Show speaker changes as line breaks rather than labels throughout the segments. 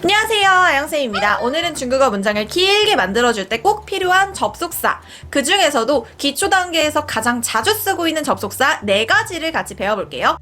안녕하세요, 아영쌤입니다. 오늘은 중국어 문장을 길게 만들어줄 때 꼭 필요한 접속사. 그 중에서도 기초 단계에서 가장 자주 쓰고 있는 접속사 네 가지를 같이 배워볼게요.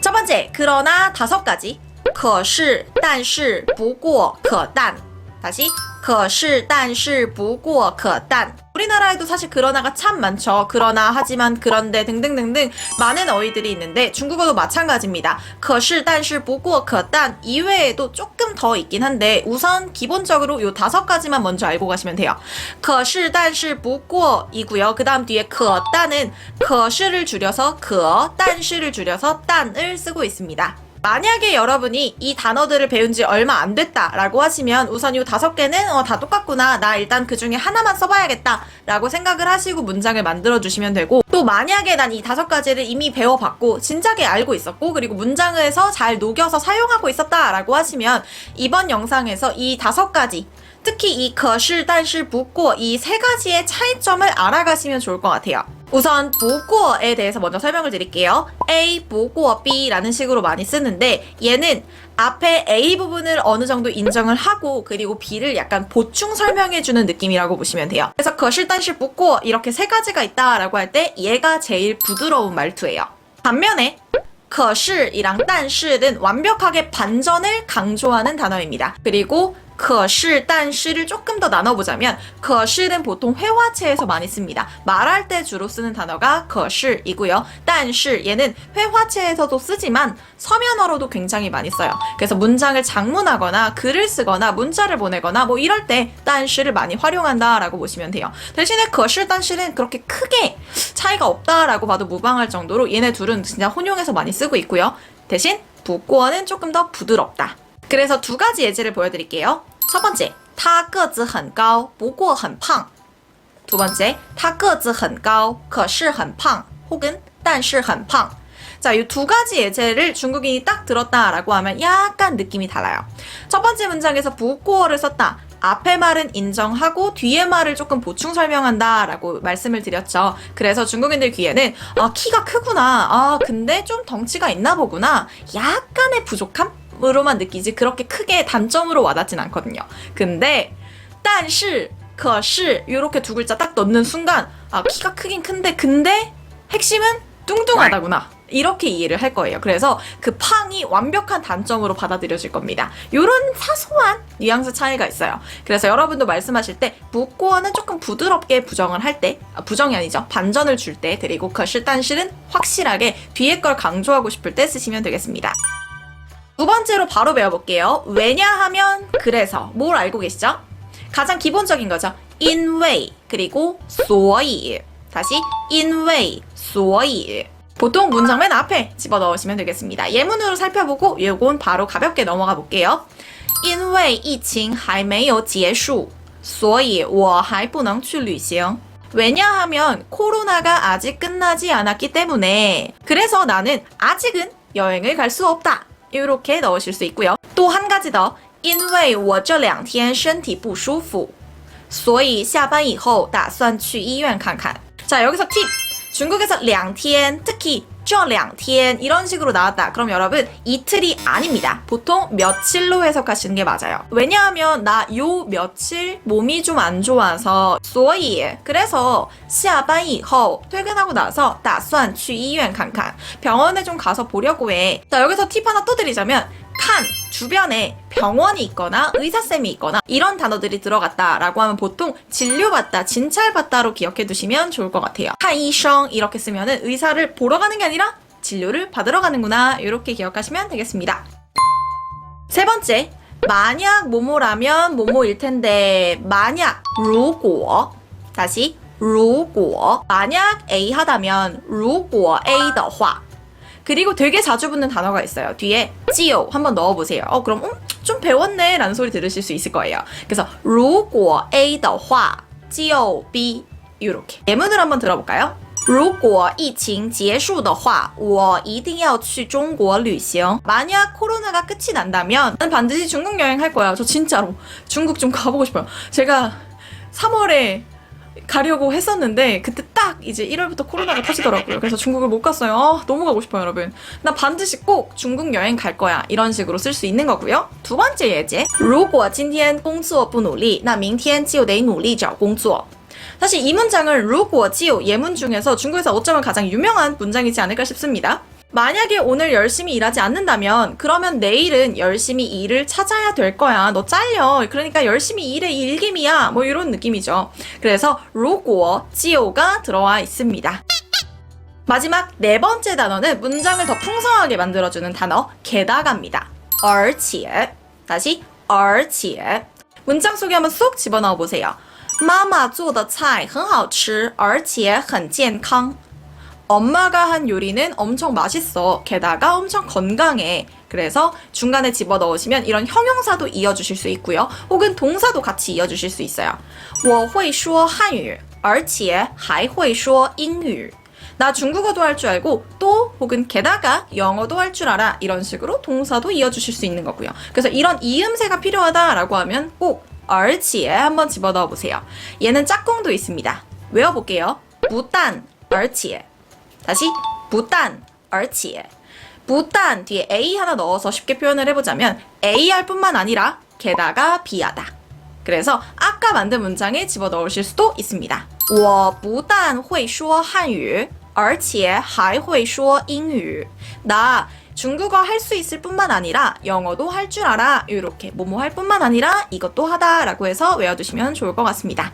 첫 번째, 그러나 다섯 가지. 可是,但是,不过,可但. 다시, 可是,但是,不过,可但. 우리나라에도 사실 그러나가 참 많죠. 그러나, 하지만, 그런데 등등등등 많은 어휘들이 있는데 중국어도 마찬가지입니다. 可是,但是,不过,可但 이외에도 조금 더 있긴 한데 우선 기본적으로 요 다섯 가지만 먼저 알고 가시면 돼요. 可是,但是,不过 이고요. 그 다음 뒤에 可但은 可是를 줄여서 可,但是를 줄여서 但을 쓰고 있습니다. 만약에 여러분이 이 단어들을 배운 지 얼마 안 됐다라고 하시면 우선 이 다섯 개는 어, 다 똑같구나. 나 일단 그 중에 하나만 써봐야겠다라고 생각을 하시고 문장을 만들어 주시면 되고 또 만약에 난 이 다섯 가지를 이미 배워봤고 진작에 알고 있었고 그리고 문장에서 잘 녹여서 사용하고 있었다라고 하시면 이번 영상에서 이 다섯 가지 특히 이 거실, 단실, 붙고 이 세 가지의 차이점을 알아가시면 좋을 것 같아요. 우선 不过에 대해서 먼저 설명을 드릴게요. A 不过 B라는 식으로 많이 쓰는데 얘는 앞에 A 부분을 어느 정도 인정을 하고 그리고 B를 약간 보충 설명해 주는 느낌이라고 보시면 돼요. 그래서 可是,但是,不过 이렇게 세 가지가 있다라고 할 때 얘가 제일 부드러운 말투예요. 반면에 可是이랑 但是는 완벽하게 반전을 강조하는 단어입니다. 그리고 可是,但是를 조금 더 나눠보자면 可是는 보통 회화체에서 많이 씁니다. 말할 때 주로 쓰는 단어가 可是이고요. 但是 얘는 회화체에서도 쓰지만 서면어로도 굉장히 많이 써요. 그래서 문장을 장문하거나 글을 쓰거나 문자를 보내거나 뭐 이럴 때 但是를 많이 활용한다라고 보시면 돼요. 대신에 可是,但是는 그렇게 크게 차이가 없다라고 봐도 무방할 정도로 얘네 둘은 진짜 혼용해서 많이 쓰고 있고요. 대신 不过는 조금 더 부드럽다. 그래서 두 가지 예제를 보여드릴게요. 첫 번째, 他个子很高,不过很胖. 두 번째, 他个子很高,可是很胖. 혹은 但是很胖. 자, 이 두 가지 예제를 중국인이 딱 들었다라고 하면 약간 느낌이 달라요. 첫 번째 문장에서 不过를 썼다. 앞에 말은 인정하고 뒤에 말을 조금 보충 설명한다라고 말씀을 드렸죠. 그래서 중국인들 귀에는 아, 키가 크구나. 아, 근데 좀 덩치가 있나 보구나. 약간의 부족함? 으로만 느끼지 그렇게 크게 단점으로 와닿진 않거든요. 근데 但是,可是 이렇게 두 글자 딱 넣는 순간 아 키가 크긴 큰데 근데 핵심은 뚱뚱하다구나. 이렇게 이해를 할 거예요. 그래서 그 팡이 완벽한 단점으로 받아들여질 겁니다. 이런 사소한 뉘앙스 차이가 있어요. 그래서 여러분도 말씀하실 때 묵고어는 조금 부드럽게 부정을 할 때, 아, 부정이 아니죠. 반전을 줄 때, 그리고 거실 단실은 확실하게 뒤에 걸 강조하고 싶을 때 쓰시면 되겠습니다. 두 번째로 바로 배워볼게요. 왜냐하면 그래서 뭘 알고 계시죠? 가장 기본적인 거죠. 因为 그리고 所以 다시 因为所以 보통 문장 맨 앞에 집어넣으시면 되겠습니다. 예문으로 살펴보고 요건 바로 가볍게 넘어가 볼게요. 因为疫情还没有结束,所以我还不能去旅行. 왜냐하면 코로나가 아직 끝나지 않았기 때문에 그래서 나는 아직은 여행을 갈 수 없다. 이렇게 넣으실 수 있고요. 또 한 가지 더. 因为我这两天身体不舒服,所以下班以后打算去医院看看. 자, 여기서 팁. 중국에서 两天, 특히 这两天 이런 식으로 나왔다. 그럼 여러분 이틀이 아닙니다. 보통 며칠로 해석하시는 게 맞아요. 왜냐하면 나 요 며칠 몸이 좀 안 좋아서 所以 그래서 下班以后 퇴근하고 나서 打算去医院看看 병원에 좀 가서 보려고 해. 자 여기서 팁 하나 또 드리자면 칸 주변에 병원이 있거나 의사쌤이 있거나 이런 단어들이 들어갔다라고 하면 보통 진료받다, 진찰받다로 기억해 두시면 좋을 것 같아요. 칸이성 이렇게 쓰면은 의사를 보러 가는 게 아니라 진료를 받으러 가는구나 이렇게 기억하시면 되겠습니다. 세 번째, 만약 뭐뭐라면 뭐뭐일 텐데 만약 如果 다시 如果 만약 A 하다면 如果 A 的话 그리고 되게 자주 붙는 단어가 있어요. 뒤에 지오 한번 넣어보세요. 어 그럼 음, 좀 배웠네 라는 소리 들으실 수 있을 거예요. 그래서 如果 A 的话 지오 B 이렇게 예문을 한번 들어볼까요? 如果疫情结束的话,我一定要去中国旅行. 만약 코로나가 끝이 난다면 난 반드시 중국 여행 할 거야. 저 진짜로 중국 좀 가보고 싶어요. 제가 3월에 가려고 했었는데 그때 딱 이제 1월부터 코로나가 터지더라고요. 그래서 중국을 못 갔어요. 아, 너무 가고 싶어요, 여러분. 나 반드시 꼭 중국 여행 갈 거야. 이런 식으로 쓸 수 있는 거고요. 두 번째 예제. 如果今天工作不努力,那明天就得努力找工作. 사실 이 문장은 如果지요 예문 중에서 중국에서 어쩌면 가장 유명한 문장이지 않을까 싶습니다. 만약에 오늘 열심히 일하지 않는다면 그러면 내일은 열심히 일을 찾아야 될 거야. 너 잘려. 그러니까 열심히 일해 일김이야. 뭐 이런 느낌이죠. 그래서 如果 지요가 들어와 있습니다. 마지막 네 번째 단어는 문장을 더 풍성하게 만들어주는 단어 게다가입니다. 而且 다시 而且 문장 속에 한번 쏙 집어넣어 보세요. 妈妈做的菜很好吃,而且很健康. 엄마가 한 요리는 엄청 맛있어. 게다가 엄청 건강해. 그래서 중간에 집어 넣으시면 이런 형용사도 이어주실 수 있고요. 혹은 동사도 같이 이어주실 수 있어요. 我会说汉语,而且还会说英语. 나 중국어도 할 줄 알고 또 혹은 게다가 영어도 할 줄 알아. 이런 식으로 동사도 이어주실 수 있는 거고요. 그래서 이런 이음새가 필요하다라고 하면 꼭 而且 한번 집어 넣어 보세요. 얘는 짝꿍도 있습니다. 외워볼게요. 不但而且 다시 不但而且 不但 뒤에 a 하나 넣어서 쉽게 표현을 해보자면 a 할 뿐만 아니라 게다가 비하다. 그래서 아까 만든 문장에 집어 넣으실 수도 있습니다. 我不但会说汉语,而且还会说英语. 나 중국어 할 수 있을 뿐만 아니라 영어도 할 줄 알아. 이렇게 뭐뭐 할 뿐만 아니라 이것도 하다라고 해서 외워두시면 좋을 것 같습니다.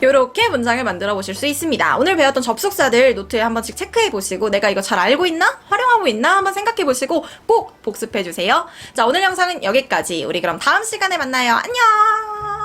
이렇게 문장을 만들어 보실 수 있습니다. 오늘 배웠던 접속사들 노트에 한 번씩 체크해 보시고 내가 이거 잘 알고 있나? 활용하고 있나? 한번 생각해 보시고 꼭 복습해 주세요. 자, 오늘 영상은 여기까지. 우리 그럼 다음 시간에 만나요. 안녕!